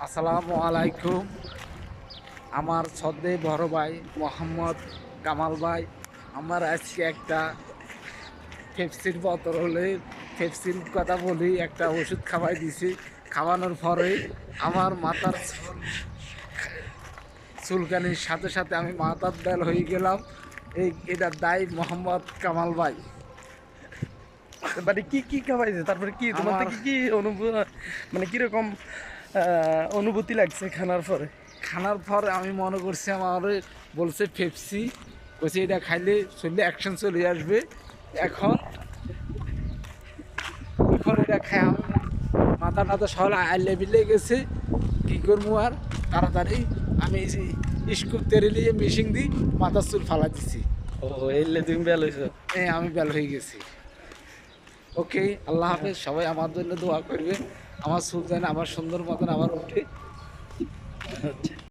আসসালামু আলাইকুম। আমার সদ্দে বড় ভাই মোহাম্মদ কামাল ভাই। আমার আজকে একটা ফেপসির বতর হলে ফেপসির কথা বলি একটা ওষুধ খাওয়াই দিছি। খাওয়ানোর পরে আমার মাথার চুল- চুলকানির সাথে সাথে আমি মাথার বেল হয়ে গেলাম। এই এটার দায় মোহাম্মদ কামাল ভাই। মানে কি কি খাওয়াইছে? তারপরে কি তোমার থেকে কি অনুভূতি মানে কীরকম অনুভূতি লাগছে খানার পরে। খানার পর আমি মনে করছি আমার বলছে পেপসি। বলছে এটা খাইলে শরীরে অ্যাকশন চলে আসবে। এখন এখন এটা খাই আমি। মাথা টাথা সব আই লেভেলে গেছে। কী করব আর? তাড়াতাড়ি আমি স্কুল তেরে নিয়ে মেশিন দিই মাথার চুল ফালা দিছি। ও এলে তুমি বেল হয়েছো হ্যাঁ আমি বেল হয়ে গেছি। ওকে আল্লাহ হাফেজ সবাই আমার জন্য দোয়া করবে। আমার সুলতান আবার সুন্দর মতন আবার উঠে